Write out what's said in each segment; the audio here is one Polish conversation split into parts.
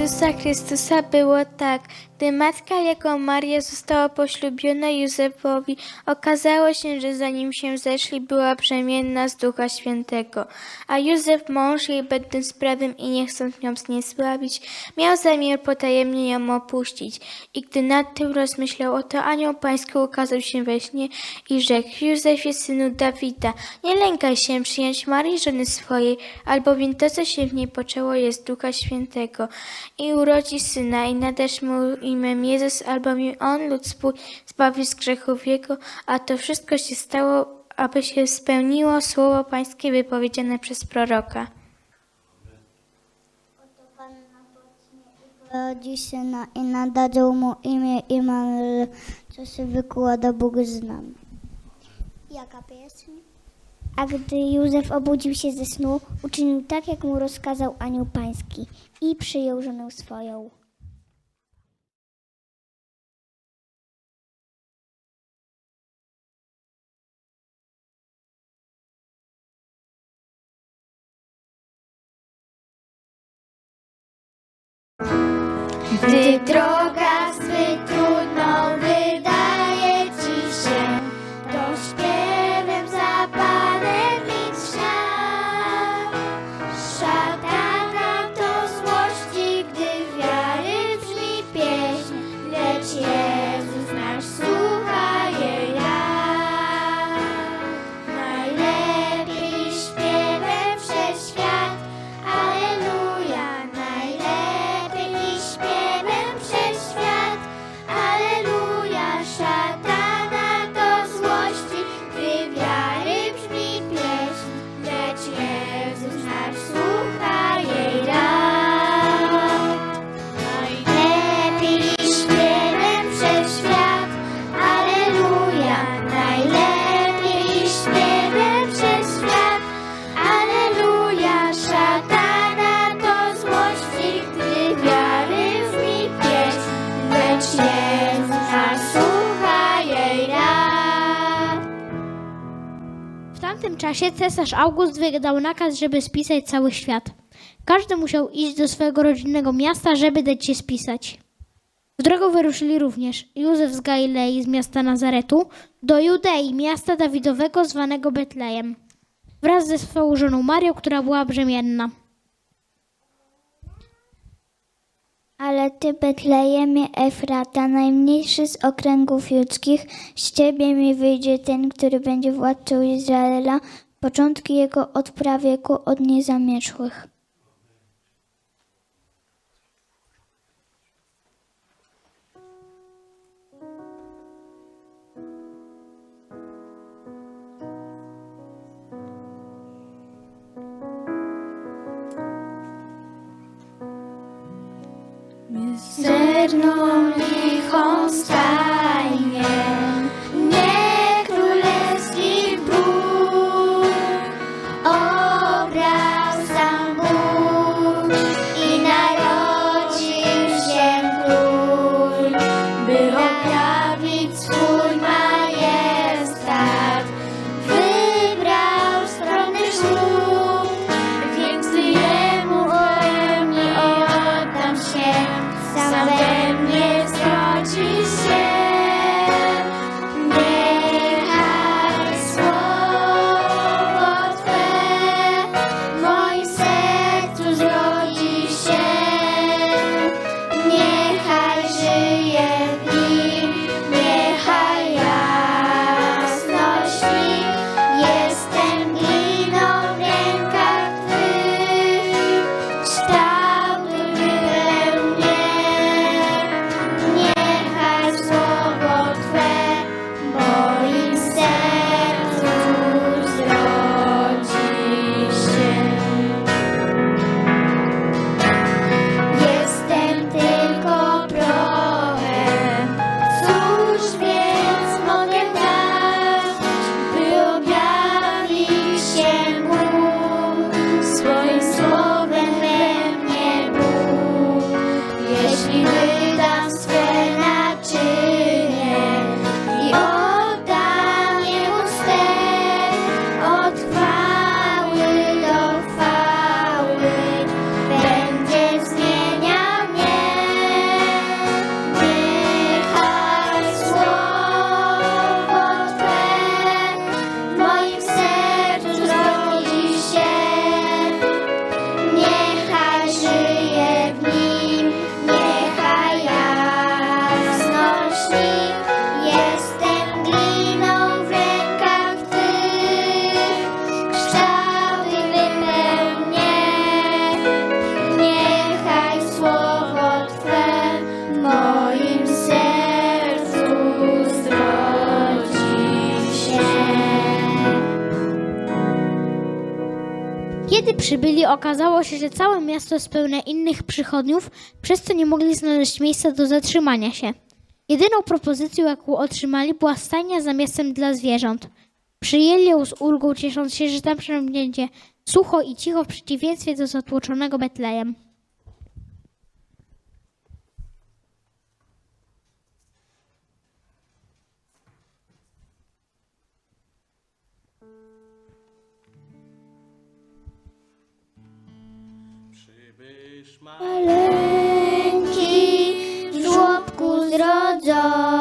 Jezusa Chrystusa było tak. Gdy matka jego Maria została poślubiona Józefowi, okazało się, że zanim się zeszli, była brzemienna z Ducha Świętego. A Józef, mąż jej, będąc prawym i nie chcąc nią zniesławić, miał zamiar potajemnie ją opuścić. I gdy nad tym rozmyślał, oto anioł pański ukazał się we śnie i rzekł, Józefie, synu Dawida, nie lękaj się przyjąć Marii, żony swojej, albowiem to, co się w niej poczęło, jest Ducha Świętego. I urodzi syna i nadasz mu imię Jezus, albowiem on lud swój zbawi z grzechów jego, a to wszystko się stało, aby się spełniło słowo pańskie wypowiedziane przez proroka. Rodzi syna i nadadzą mu imię Immanuel, co się wykłada Bóg z nami. Jaka pieśń? A gdy Józef obudził się ze snu, uczynił tak, jak mu rozkazał anioł pański i przyjął żonę swoją. Gdy czasie cesarz August wydał nakaz, żeby spisać cały świat. Każdy musiał iść do swojego rodzinnego miasta, żeby dać się spisać. W drogę wyruszyli również Józef z Galilei, z miasta Nazaretu, do Judei, miasta Dawidowego zwanego Betlejem, wraz ze swoją żoną Marią, która była brzemienna. Ale ty, Betlejemie Efrata, najmniejszy z okręgów ludzkich, z ciebie mi wyjdzie ten, który będzie władcą Izraela, początki jego od prawieku, od niezamieszłych. Mizerną lichą stajnie, przybyli, okazało się, że całe miasto jest pełne innych przychodniów, przez co nie mogli znaleźć miejsca do zatrzymania się. Jedyną propozycją, jaką otrzymali, była stajnia za miastem dla zwierząt. Przyjęli ją z ulgą, ciesząc się, że tam przynajmniej będzie sucho i cicho w przeciwieństwie do zatłoczonego Betlejem. Maleńki w żłobku zrodzony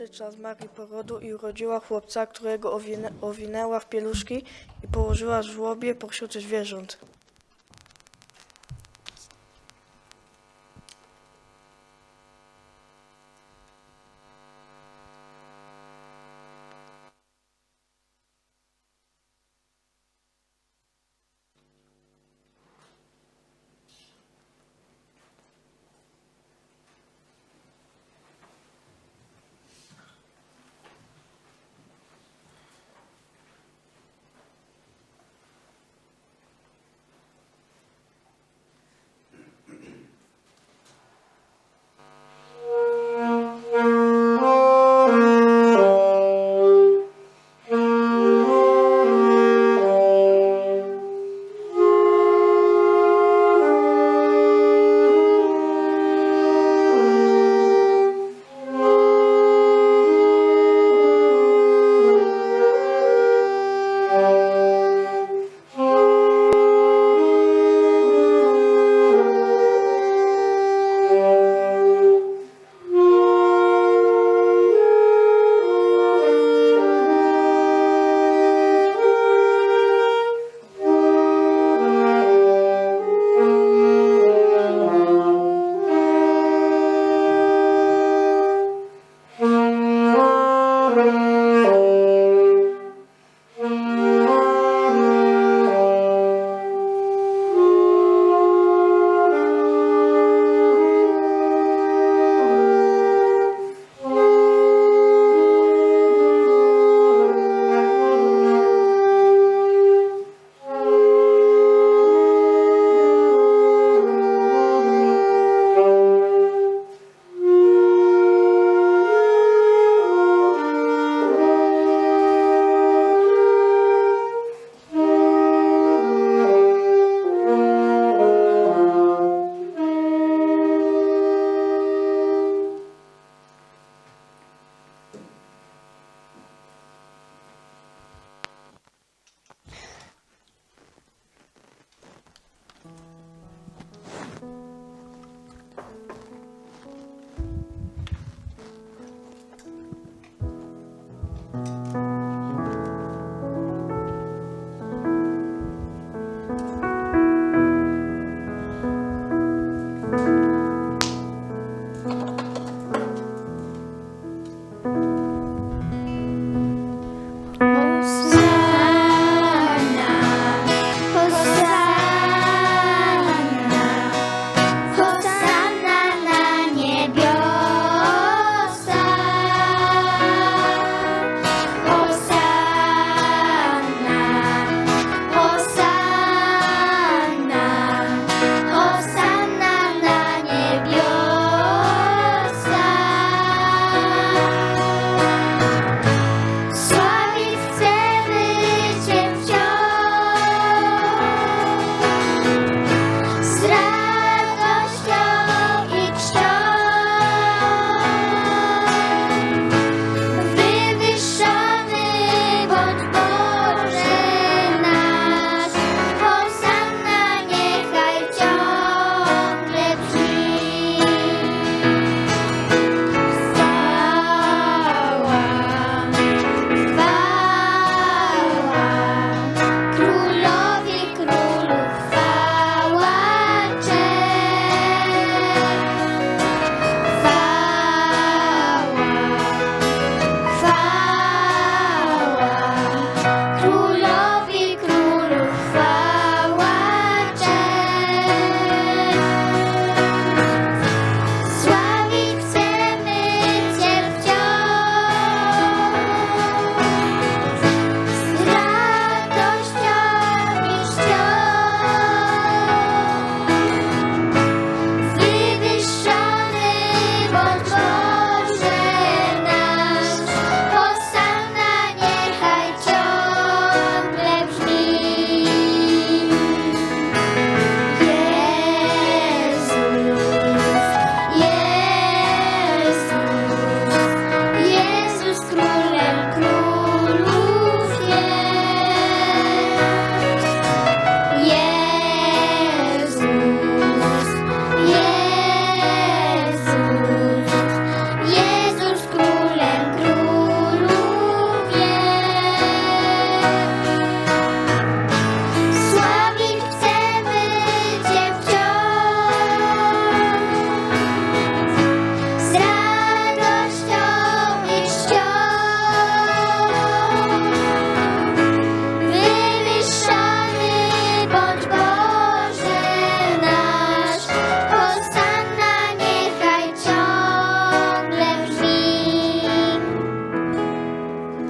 nadszedł czas Marii porodu i urodziła chłopca, którego owinę, owinęła w pieluszki i położyła w żłobie pośród zwierząt.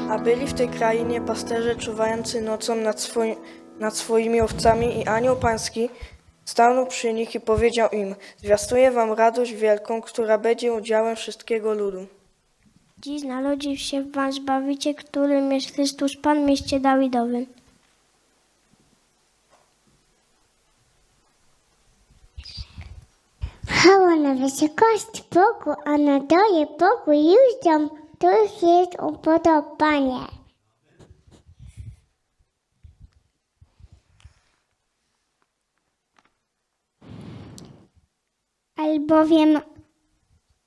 Byli w tej krainie pasterze czuwający nocą nad, swoi, nad swoimi owcami i anioł pański stanął przy nich i powiedział im, zwiastuję wam radość wielką, która będzie udziałem wszystkiego ludu. Dziś narodził się wam Zbawiciel, którym jest Chrystus Pan w mieście Dawidowym. Chwała na wysokości Bogu, a na dole Bogu ludziom, których jest upodobanie. Albowiem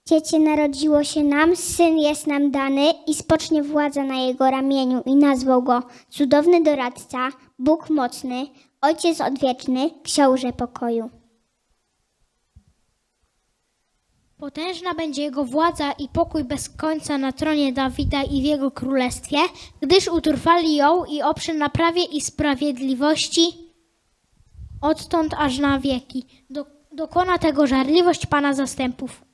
dziecię narodziło się nam, syn jest nam dany i spocznie władza na jego ramieniu i nazwał go cudowny doradca, Bóg mocny, Ojciec odwieczny, książę pokoju. Potężna będzie jego władza i pokój bez końca na tronie Dawida i w jego królestwie, gdyż utrwali ją i oprze na prawie i sprawiedliwości odtąd aż na wieki. Do, dokona tego żarliwość Pana zastępów.